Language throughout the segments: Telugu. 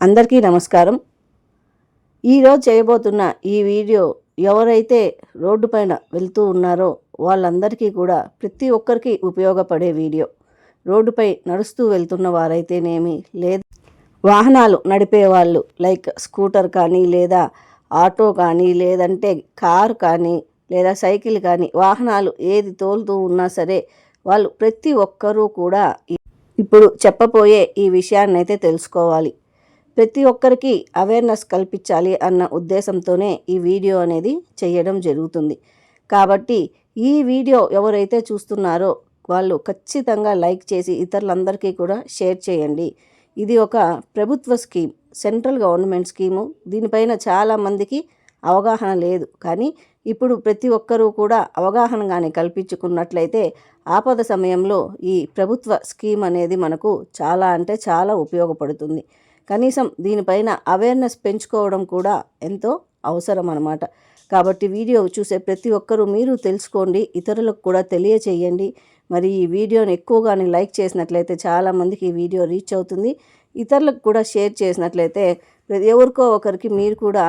అందరికీ నమస్కారం. ఈరోజు చేయబోతున్న ఈ వీడియో ఎవరైతే రోడ్డు పైన వెళ్తూ ఉన్నారో వాళ్ళందరికీ కూడా ప్రతి ఒక్కరికి ఉపయోగపడే వీడియో. రోడ్డుపై నడుస్తూ వెళ్తున్న వారైతేనేమి లేదా. వాహనాలు నడిపే వాళ్ళు లైక్ స్కూటర్ కానీ లేదా ఆటో కానీ లేదంటే కారు కానీ లేదా సైకిల్ కానీ వాహనాలు ఏది తోలుతూ ఉన్నా సరే వాళ్ళు ప్రతి ఒక్కరూ కూడా ఇప్పుడు చెప్పబోయే ఈ విషయాన్నైతే తెలుసుకోవాలి. ప్రతి ఒక్కరికి అవేర్నెస్ కల్పించాలి అన్న ఉద్దేశంతోనే ఈ వీడియో అనేది చేయడం జరుగుతుంది. కాబట్టి ఈ వీడియో ఎవరైతే చూస్తున్నారో వాళ్ళు ఖచ్చితంగా లైక్ చేసి ఇతరులందరికీ కూడా షేర్ చేయండి. ఇది ఒక ప్రభుత్వ స్కీమ్ సెంట్రల్ గవర్నమెంట్ స్కీము. దీనిపైన చాలామందికి అవగాహన లేదు. కానీ ఇప్పుడు ప్రతి ఒక్కరూ కూడా అవగాహన కానీ కల్పించుకున్నట్లయితే ఆపద సమయంలో ఈ ప్రభుత్వ స్కీమ్ అనేది మనకు చాలా అంటే చాలా ఉపయోగపడుతుంది. కనీసం దీనిపైన అవేర్నెస్ పెంచుకోవడం కూడా ఎంతో అవసరం అన్నమాట కాబట్టి వీడియో చూసే ప్రతి ఒక్కరూ మీరు తెలుసుకోండి ఇతరులకు కూడా తెలియచేయండి. మరి ఈ వీడియోని ఎక్కువగానే లైక్ చేసినట్లయితే చాలామందికి ఈ వీడియో రీచ్ అవుతుంది. ఇతరులకు కూడా షేర్ చేసినట్లయితే ప్రతి ఎవరికో ఒకరికి మీరు కూడా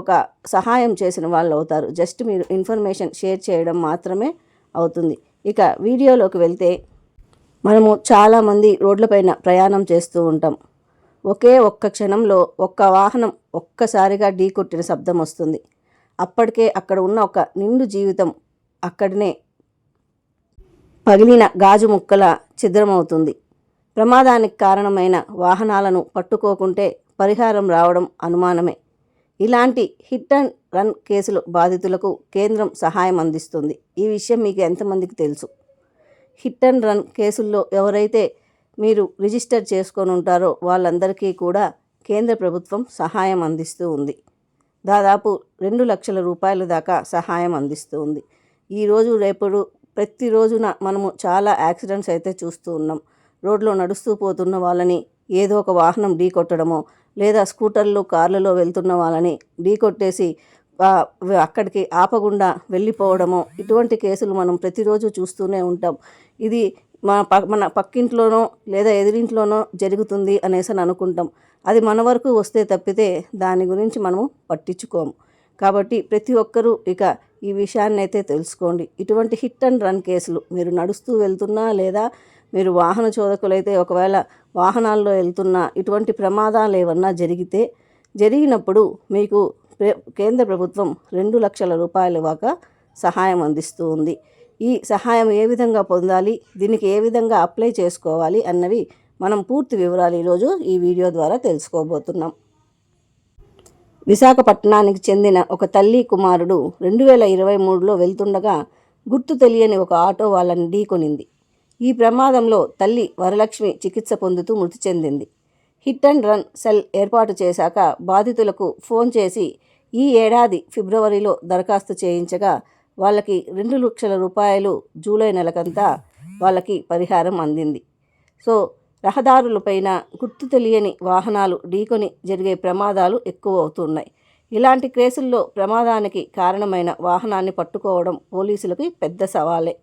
ఒక సహాయం చేసిన వాళ్ళు అవుతారు. జస్ట్ మీరు ఇన్ఫర్మేషన్ షేర్ చేయడం మాత్రమే అవుతుంది. ఇక వీడియోలోకి వెళ్తే మనము చాలామంది రోడ్లపైన ప్రయాణం చేస్తూ ఉంటాం. ఒకే ఒక్క క్షణంలో ఒక్క వాహనం ఒక్కసారిగా ఢీకొట్టిన శబ్దం వస్తుంది. అప్పటికే అక్కడ ఉన్న ఒక నిండు జీవితం అక్కడనే పగిలిన గాజు ముక్కల ఛిద్రమవుతుంది. ప్రమాదానికి కారణమైన వాహనాలను పట్టుకోకుంటే పరిహారం రావడం అనుమానమే. ఇలాంటి హిట్ అండ్ రన్ కేసులు బాధితులకు కేంద్రం సహాయం అందిస్తుంది. ఈ విషయం మీకు ఎంతమందికి తెలుసు? హిట్ అండ్ రన్ కేసుల్లో ఎవరైతే మీరు రిజిస్టర్ చేసుకొని ఉంటారో వాళ్ళందరికీ కూడా కేంద్ర ప్రభుత్వం సహాయం అందిస్తూ ఉంది. దాదాపు రెండు లక్షల రూపాయల దాకా సహాయం అందిస్తూ ఉంది. ఈరోజు రేపుడు ప్రతిరోజున మనము చాలా యాక్సిడెంట్స్ అయితే చూస్తూ ఉన్నాం. రోడ్లో నడుస్తూ పోతున్న వాళ్ళని ఏదో ఒక వాహనం ఢీ కొట్టడమో లేదా స్కూటర్లు కార్లలో వెళ్తున్న వాళ్ళని ఢీ కొట్టేసి అక్కడికి ఆపకుండా వెళ్ళిపోవడమో ఇటువంటి కేసులు మనం ప్రతిరోజు చూస్తూనే ఉంటాం. ఇది మన ప మన పక్కింట్లోనో లేదా ఎదిరింట్లోనో జరుగుతుంది అనేసి అని అనుకుంటాం. అది మన వరకు వస్తే తప్పితే దాని గురించి మనము పట్టించుకోము. కాబట్టి ప్రతి ఒక్కరూ ఇక ఈ విషయాన్ని అయితే తెలుసుకోండి. ఇటువంటి హిట్ అండ్ రన్ కేసులు మీరు నడుస్తూ వెళ్తున్నా లేదా మీరు వాహన చోదకులైతే ఒకవేళ వాహనాల్లో వెళ్తున్నా ఇటువంటి ప్రమాదాలు ఏమన్నా జరిగితే జరిగినప్పుడు మీకు కేంద్ర ప్రభుత్వం రెండు లక్షల రూపాయల వాక సహాయం అందిస్తూ ఉంది. ఈ సహాయం ఏ విధంగా పొందాలి దీనికి ఏ విధంగా అప్లై చేసుకోవాలి అన్నవి మనం పూర్తి వివరాలు ఈరోజు ఈ వీడియో ద్వారా తెలుసుకోబోతున్నాం. విశాఖపట్నానికి చెందిన ఒక తల్లి కుమారుడు రెండు వేల ఇరవై మూడులో వెళ్తుండగా గుర్తు తెలియని ఒక ఆటో వాళ్ళని ఢీకొనింది. ఈ ప్రమాదంలో తల్లి వరలక్ష్మి చికిత్స పొందుతూ మృతి చెందింది. హిట్ అండ్ రన్ సెల్ ఏర్పాటు చేశాక బాధితులకు ఫోన్ చేసి ఈ ఏడాది ఫిబ్రవరిలో దరఖాస్తు చేయించగా వాళ్ళకి రెండు లక్షల రూపాయలు జూలై నెలకంతా వాళ్ళకి పరిహారం అందింది. సో రహదారులపైన గుర్తు తెలియని వాహనాలు ఢీకొని జరిగే ప్రమాదాలు ఎక్కువ అవుతున్నాయి ఇలాంటి కేసుల్లో ప్రమాదానికి కారణమైన వాహనాన్ని పట్టుకోవడం పోలీసులకి పెద్ద సవాలే.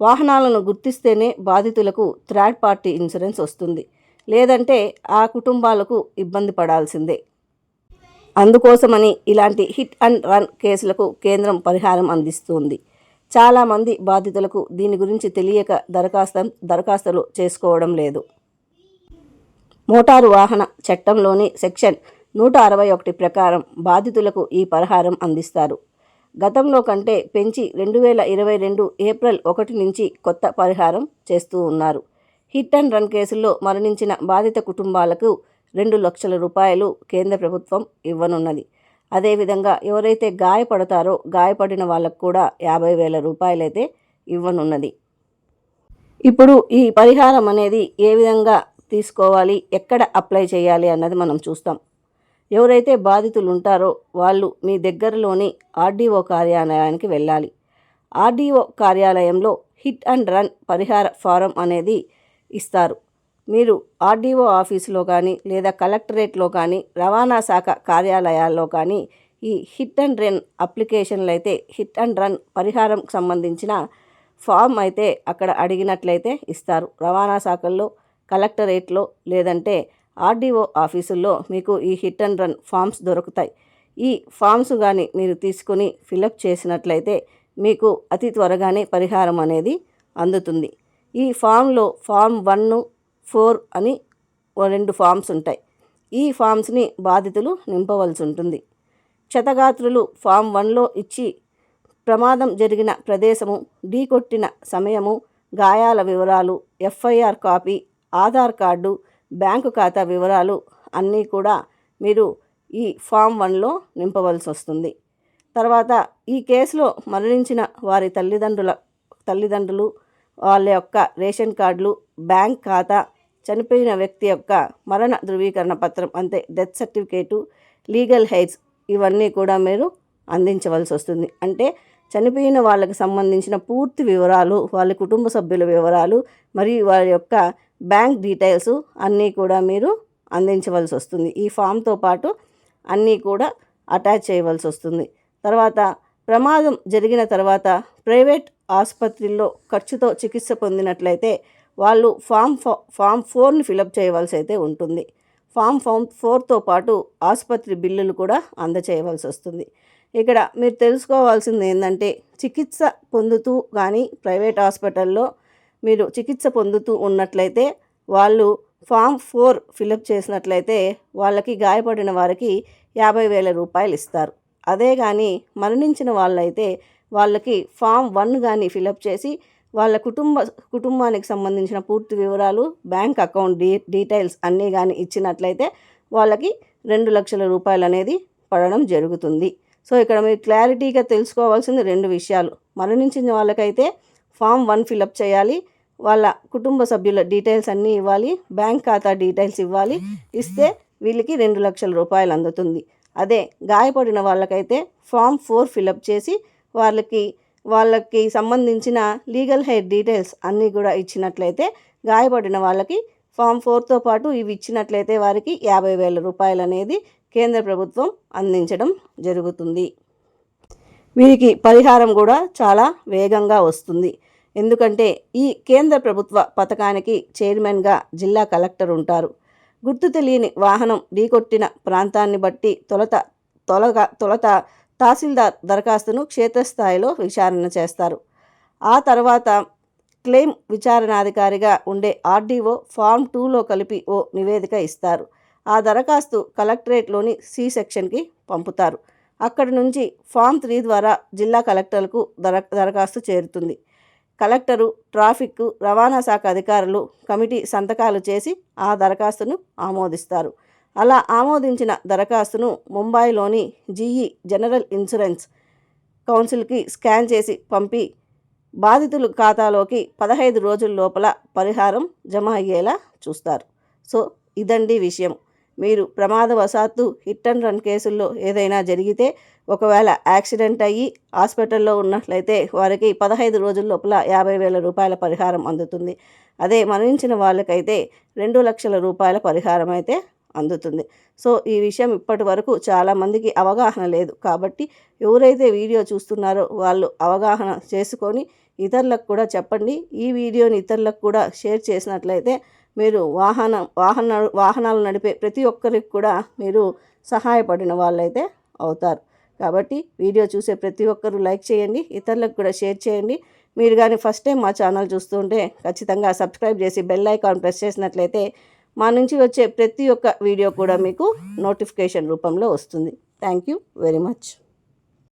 వాహనాలను గుర్తిస్తేనే బాధితులకు థర్డ్ పార్టీ ఇన్సూరెన్స్ వస్తుంది. లేదంటే ఆ కుటుంబాలకు ఇబ్బంది పడాల్సిందే. అందుకోసమని ఇలాంటి హిట్ అండ్ రన్ కేసులకు కేంద్రం పరిహారం అందిస్తుంది. చాలామంది బాధితులకు దీని గురించి తెలియక దరఖాస్తు దరఖాస్తులు చేసుకోవడం లేదు. మోటారు వాహన చట్టంలోని సెక్షన్ నూట అరవై ఒకటి ప్రకారం బాధితులకు ఈ పరిహారం అందిస్తారు. గతంలో కంటే పెంచి రెండు వేల ఇరవై రెండు ఏప్రిల్ ఒకటి నుంచి కొత్త పరిహారం చేస్తూ ఉన్నారు. హిట్ అండ్ రన్ కేసుల్లో మరణించిన బాధిత కుటుంబాలకు రెండు లక్షల రూపాయలు కేంద్ర ప్రభుత్వం ఇవ్వనున్నది. అదేవిధంగా ఎవరైతే గాయపడతారో గాయపడిన వాళ్ళకు కూడా యాభై వేల రూపాయలైతే ఇవ్వనున్నది. ఇప్పుడు ఈ పరిహారం అనేది ఏ విధంగా తీసుకోవాలి ఎక్కడ అప్లై చేయాలి అన్నది మనం చూస్తాం. ఎవరైతే బాధితులు ఉంటారో వాళ్ళు మీ దగ్గరలోని ఆర్డీఓ కార్యాలయానికి వెళ్ళాలి. ఆర్డీఓ కార్యాలయంలో హిట్ అండ్ రన్ పరిహార ఫారం అనేది ఇస్తారు. మీరు ఆర్డీఓ ఆఫీసులో కానీ లేదా కలెక్టరేట్లో కానీ రవాణా శాఖ కార్యాలయాల్లో కానీ ఈ హిట్ అండ్ రన్ అప్లికేషన్లు అయితే హిట్ అండ్ రన్ పరిహారం సంబంధించిన ఫామ్ అయితే అక్కడ అడిగినట్లయితే ఇస్తారు. రవాణా శాఖల్లో కలెక్టరేట్లో లేదంటే ఆర్డీఓ ఆఫీసుల్లో మీకు ఈ హిట్ అండ్ రన్ ఫామ్స్ దొరుకుతాయి. ఈ ఫామ్స్ కానీ మీరు తీసుకుని ఫిలప్ చేసినట్లయితే మీకు అతి త్వరగానే పరిహారం అనేది అందుతుంది. ఈ ఫామ్లో ఫామ్ వన్ ఫోర్ అని ఓ రెండు ఫామ్స్ ఉంటాయి. ఈ ఫామ్స్ని బాధితులు నింపవలసి ఉంటుంది. క్షతగాత్రులు ఫామ్ వన్లో ఇచ్చి ప్రమాదం జరిగిన ప్రదేశము ఢీకొట్టిన సమయము గాయాల వివరాలు FIR copy Aadhaar card bank ఖాతా వివరాలు అన్నీ కూడా మీరు ఈ ఫామ్ వన్లో నింపవలసి వస్తుంది. తర్వాత ఈ కేసులో మరణించిన వారి తల్లిదండ్రుల తల్లిదండ్రులు వాళ్ళ యొక్క రేషన్ కార్డులు బ్యాంక్ ఖాతా చనిపోయిన వ్యక్తి యొక్క మరణ ధృవీకరణ పత్రం అంటే డెత్ సర్టిఫికేటు లీగల్ హెయిర్స్ ఇవన్నీ కూడా మీరు అందించవలసి వస్తుంది. అంటే చనిపోయిన వాళ్ళకి సంబంధించిన పూర్తి వివరాలు వాళ్ళ కుటుంబ సభ్యుల వివరాలు మరియు వారి యొక్క బ్యాంక్ డీటెయిల్స్ అన్నీ కూడా మీరు అందించవలసి వస్తుంది. ఈ ఫామ్తో పాటు అన్నీ కూడా అటాచ్ చేయవలసి వస్తుంది. తర్వాత ప్రమాదం జరిగిన తర్వాత ప్రైవేట్ ఆసుపత్రిలో ఖర్చుతో చికిత్స పొందినట్లయితే వాళ్ళు ఫామ్ ఫామ్ ఫోర్ని ఫిలప్ చేయవలసి అయితే ఉంటుంది. ఫామ్ ఫామ్ ఫోర్తో పాటు ఆసుపత్రి బిల్లులు కూడా అందచేయవలసి వస్తుంది. ఇక్కడ మీరు తెలుసుకోవాల్సింది ఏంటంటే చికిత్స పొందుతూ కానీ ప్రైవేట్ హాస్పిటల్లో మీరు చికిత్స పొందుతూ ఉన్నట్లయితే వాళ్ళు ఫామ్ ఫోర్ ఫిలప్ చేసినట్లయితే వాళ్ళకి గాయపడిన వారికి యాభై వేల రూపాయలు ఇస్తారు. అదే కానీ మరణించిన వాళ్ళైతే వాళ్ళకి ఫామ్ వన్ కానీ ఫిలప్ చేసి వాళ్ళ కుటుంబ కుటుంబానికి సంబంధించిన పూర్తి వివరాలు బ్యాంక్ అకౌంట్ డీ డీటెయిల్స్ అన్నీ కానీ ఇచ్చినట్లయితే వాళ్ళకి రెండు లక్షల రూపాయలు అనేది పడడం జరుగుతుంది. సో ఇక్కడ మీరు క్లారిటీగా తెలుసుకోవాల్సింది రెండు విషయాలు. మరణించిన వాళ్ళకైతే ఫామ్ వన్ ఫిలప్ చేయాలి. వాళ్ళ కుటుంబ సభ్యుల డీటెయిల్స్ అన్నీ ఇవ్వాలి. బ్యాంక్ ఖాతా డీటెయిల్స్ ఇవ్వాలి. ఇస్తే వీళ్ళకి రెండు లక్షల రూపాయలు అందుతుంది. అదే గాయపడిన వాళ్ళకైతే ఫామ్ ఫోర్ ఫిలప్ చేసి వాళ్ళకి వాళ్ళకి సంబంధించిన లీగల్ హెయిర్ డీటెయిల్స్ అన్నీ కూడా ఇచ్చినట్లయితే గాయపడిన వాళ్ళకి ఫామ్ ఫోర్తో పాటు ఇవి ఇచ్చినట్లయితే వారికి యాభై వేల రూపాయలు అనేది కేంద్ర ప్రభుత్వం అందించడం జరుగుతుంది. వీరికి పరిహారం కూడా చాలా వేగంగా వస్తుంది. ఎందుకంటే ఈ కేంద్ర ప్రభుత్వ పథకానికి చైర్మన్గా జిల్లా కలెక్టర్ ఉంటారు. గుర్తు తెలియని వాహనం ఢీకొట్టిన ప్రాంతాన్ని బట్టి తొలత తొలగా తొలత తహసీల్దార్ దరఖాస్తును క్షేత్రస్థాయిలో విచారణ చేస్తారు. ఆ తర్వాత క్లెయిమ్ విచారణాధికారిగా ఉండే ఆర్డీఓ ఫామ్ టూలో కలిపి ఓ నివేదిక ఇస్తారు. ఆ దరఖాస్తు కలెక్టరేట్లోని సి సెక్షన్కి పంపుతారు. అక్కడి నుంచి ఫామ్ త్రీ ద్వారా జిల్లా కలెక్టర్లకు దర దరఖాస్తు చేరుతుంది. కలెక్టరు ట్రాఫిక్ రవాణా శాఖ అధికారులు కమిటీ సంతకాలు చేసి ఆ దరఖాస్తును ఆమోదిస్తారు. అలా ఆమోదించిన దరఖాస్తును ముంబైలోని జీఈ జనరల్ ఇన్సూరెన్స్ కౌన్సిల్కి స్కాన్ చేసి పంపి బాధితుల ఖాతాలోకి పదహైదు రోజుల లోపల పరిహారం జమ అయ్యేలా చూస్తారు. సో ఇదండి విషయం. మీరు ప్రమాదవశాత్తు హిట్ అండ్ రన్ కేసుల్లో ఏదైనా జరిగితే ఒకవేళ యాక్సిడెంట్ అయ్యి హాస్పిటల్లో ఉన్నట్లయితే వారికి పదహైదు రోజుల లోపల యాభై వేల రూపాయల పరిహారం అందుతుంది. అదే మరణించిన వాళ్ళకైతే రెండు లక్షల రూపాయల పరిహారం అయితే అందుతుంది. సో ఈ విషయం ఇప్పటి వరకు చాలామందికి అవగాహన లేదు. కాబట్టి ఎవరైతే వీడియో చూస్తున్నారో వాళ్ళు అవగాహన చేసుకొని ఇతరులకు కూడా చెప్పండి. ఈ వీడియోని ఇతరులకు కూడా షేర్ చేసినట్లయితే మీరు వాహన వాహన వాహనాలు నడిపే ప్రతి ఒక్కరికి కూడా మీరు సహాయపడిన వాళ్ళైతే అవుతారు. కాబట్టి వీడియో చూసే ప్రతి ఒక్కరూ లైక్ చేయండి. ఇతరులకు కూడా షేర్ చేయండి. మీరు కానీ ఫస్ట్ టైం మా ఛానల్ చూస్తుంటే ఖచ్చితంగా సబ్స్క్రైబ్ చేసి బెల్ ఐకాన్ ప్రెస్ చేసినట్లయితే మా నుంచి వచ్చే ప్రతి ఒక్క వీడియో కూడా మీకు నోటిఫికేషన్ రూపంలో వస్తుంది. Thank you very much